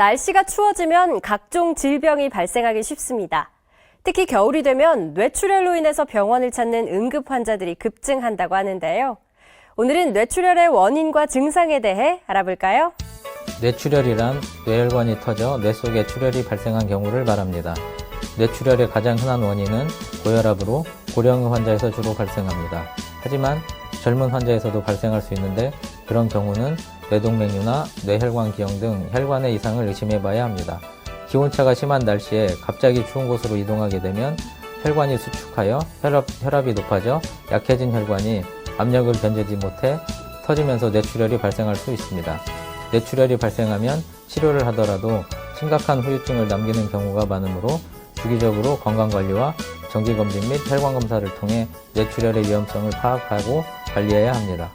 날씨가 추워지면 각종 질병이 발생하기 쉽습니다. 특히 겨울이 되면 뇌출혈로 인해서 병원을 찾는 응급 환자들이 급증한다고 하는데요. 오늘은 뇌출혈의 원인과 증상에 대해 알아볼까요? 뇌출혈이란 뇌혈관이 터져 뇌 속에 출혈이 발생한 경우를 말합니다. 뇌출혈의 가장 흔한 원인은 고혈압으로 고령 환자에서 주로 발생합니다. 하지만 젊은 환자에서도 발생할 수 있는데 그런 경우는 뇌동맥류나 뇌혈관 기형 등 혈관의 이상을 의심해 봐야 합니다. 기온차가 심한 날씨에 갑자기 추운 곳으로 이동하게 되면 혈관이 수축하여 혈압, 혈압이 높아져 약해진 혈관이 압력을 견디지 못해 터지면서 뇌출혈이 발생할 수 있습니다. 뇌출혈이 발생하면 치료를 하더라도 심각한 후유증을 남기는 경우가 많으므로 주기적으로 건강관리와 정기검진 및 혈관검사를 통해 뇌출혈의 위험성을 파악하고 관리해야 합니다.